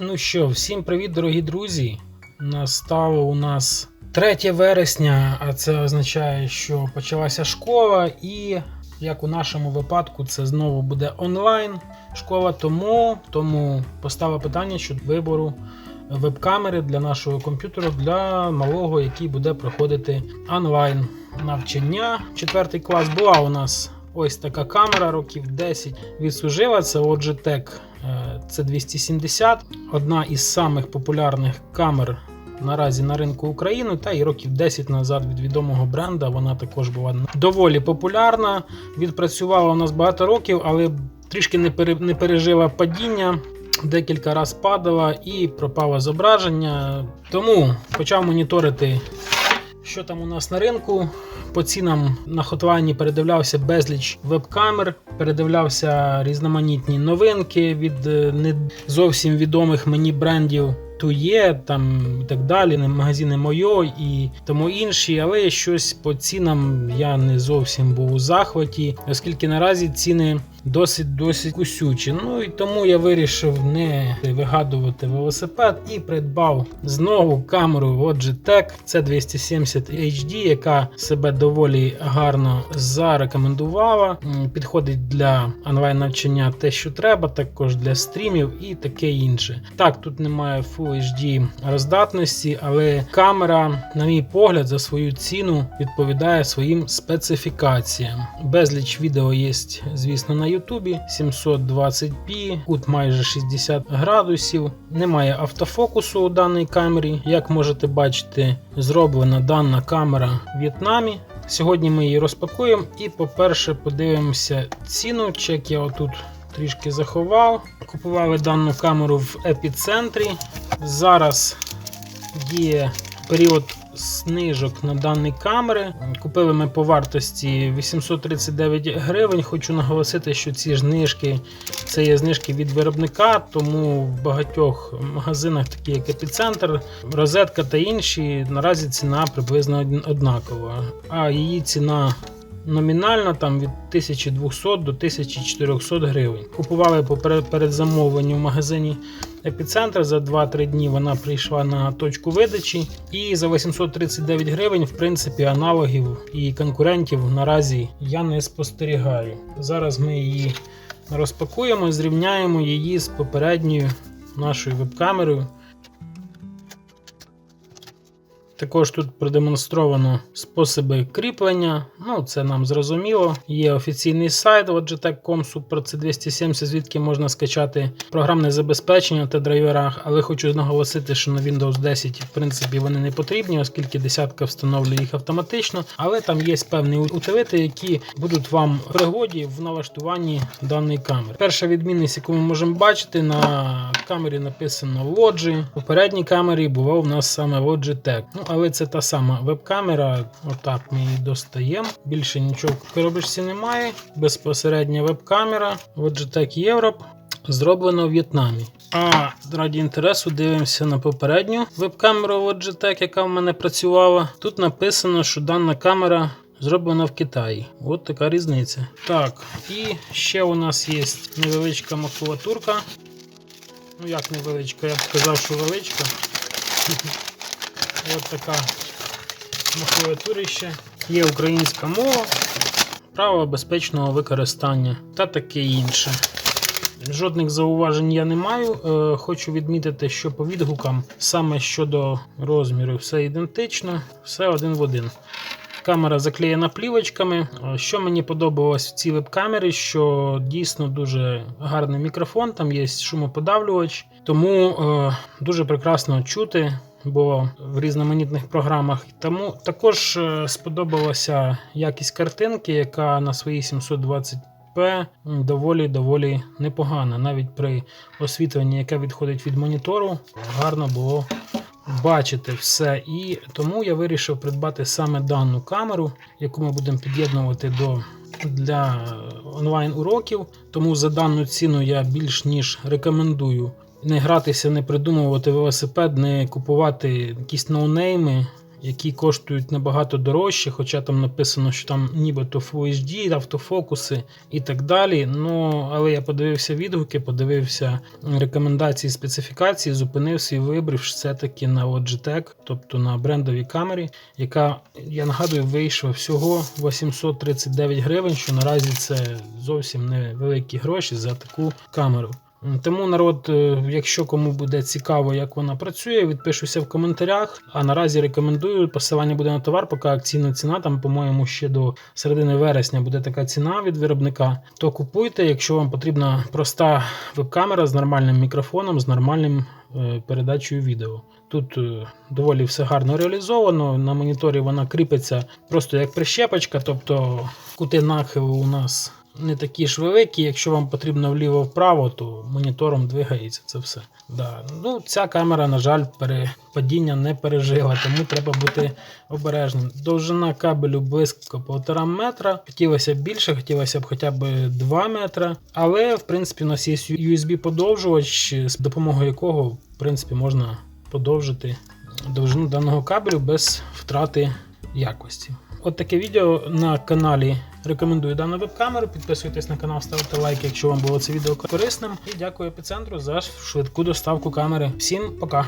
Ну що, всім привіт, дорогі друзі. Настало у нас 3 вересня, а це означає, що почалася школа, і як у нашому випадку, це знову буде онлайн школа. Тому, тому поставив питання щодо вибору веб-камери для нашого комп'ютера для малого, який буде проходити онлайн навчання. Четвертий клас була у нас ось така камера, років 10 відслужила. Це Logitech е, C270, одна із самих популярних камер наразі на ринку України, та і років 10 назад від відомого бренда вона також була доволі популярна. Відпрацювала у нас багато років, але трішки не, пере, не пережила падіння. Декілька раз падала і пропало зображення. Тому почав моніторити, що там у нас на ринку. По цінам на хотлайні передивлявся безліч веб-камер, передивлявся різноманітні новинки від е, не зовсім відомих мені брендів. Тує там і так далі, магазини Мойо і тому інші, але щось по цінам я не зовсім був у захваті, оскільки наразі ціни досить досить кусючі. Ну і тому я вирішив не вигадувати велосипед і придбав знову камеру Logitech C270 HD, яка себе доволі гарно зарекомендувала. Підходить для онлайн навчання те, що треба, також для стрімів і таке інше. Так, тут немає Full HD роздатності, але камера, на мій погляд, за свою ціну відповідає своїм специфікаціям. Безліч відео є, звісно, на Ютубі 720p, кут майже 60 градусів. Немає автофокусу у даній камері. Як можете бачити, зроблена дана камера в В'єтнамі. Сьогодні ми її розпакуємо і, по-перше, подивимося ціну. Чек я отут трішки заховав. Купували дану камеру в епіцентрі. Зараз діє період знижок на дані камери. Купили ми по вартості 839 гривень. Хочу наголосити, що ці знижки це є знижки від виробника, тому в багатьох магазинах, такі як епіцентр, розетка та інші, наразі ціна приблизно однакова. А її ціна номінальна там від 1200 до 1400 гривень. Купували по перед- передзамовленню в магазині епіцентр. За 2-3 дні вона прийшла на точку видачі. І за 839 гривень, в принципі, аналогів і конкурентів наразі я не спостерігаю. Зараз ми її розпакуємо, зрівняємо її з попередньою нашою веб-камерою. Також тут продемонстровано способи кріплення. Ну, це нам зрозуміло. Є офіційний сайт Logitech.com Super C270, звідки можна скачати програмне забезпечення та драйвера. Але хочу наголосити, що на Windows 10 в принципі вони не потрібні, оскільки десятка встановлює їх автоматично. Але там є певні утилити, які будуть вам пригоді в налаштуванні даної камери. Перша відмінність, яку ми можемо бачити, на камері написано Logi. У попередній камері було в нас саме Logitech. Ну, але це та сама веб-камера. Отак ми її достаємо. Більше нічого в коробочці немає. Безпосередня веб-камера Logitech Europe. Зроблено в В'єтнамі. А раді інтересу дивимося на попередню веб-камеру Logitech, яка в мене працювала. Тут написано, що дана камера зроблена в Китаї. От така різниця. Так, і ще у нас є невеличка макулатурка. Ну як невеличка, я б сказав, що величка. Ось така макулатурище. Є українська мова, право безпечного використання та таке інше. Жодних зауважень я не маю. Е, Хочу відмітити, що по відгукам саме щодо розміру все ідентично, все один в один. Камера заклеєна плівочками. Е, Що мені подобалось в цій веб-камері, що дійсно дуже гарний мікрофон, там є шумоподавлювач, тому е, дуже прекрасно чути було в різноманітних програмах. Тому також е, сподобалася якість картинки, яка на свої 720 П доволі доволі непогана. Навіть при освітленні, яке відходить від монітору, гарно було бачити все. І тому я вирішив придбати саме дану камеру, яку ми будемо під'єднувати до. Для онлайн уроків, тому за дану ціну я більш ніж рекомендую не гратися, не придумувати велосипед, не купувати якісь ноунейми, які коштують набагато дорожче, хоча там написано, що там нібито Full HD, автофокуси і так далі. Ну, але я подивився відгуки, подивився рекомендації, специфікації, зупинив свій вибір все-таки на Logitech, тобто на брендовій камері, яка, я нагадую, вийшла всього 839 гривень, що наразі це зовсім невеликі гроші за таку камеру. Тому народ, е, якщо кому буде цікаво, як вона працює, відпишуся в коментарях. А наразі рекомендую. Посилання буде на товар, поки акційна ціна. Там, по-моєму, ще до середини вересня буде така ціна від виробника. То купуйте, якщо вам потрібна проста веб-камера з нормальним мікрофоном, з нормальним е, передачею відео. Тут е, доволі все гарно реалізовано. На моніторі вона кріпиться просто як прищепочка, тобто кути нахилу у нас не такі ж великі. Якщо вам потрібно вліво-вправо, то монітором двигається це все. Да. Ну, Ця камера, на жаль, перепадіння не пережила, тому треба бути обережним. Довжина кабелю близько 1,5 метра. Хотілося б більше, хотілося б хоча б 2 метра. Але в принципі у нас є USB-подовжувач, з допомогою якого в принципі можна подовжити довжину даного кабелю без втрати якості. От таке відео на каналі. Рекомендую дану веб-камеру. Підписуйтесь на канал, ставте лайк, якщо вам було це відео корисним. І дякую епіцентру за швидку доставку камери. Всім пока!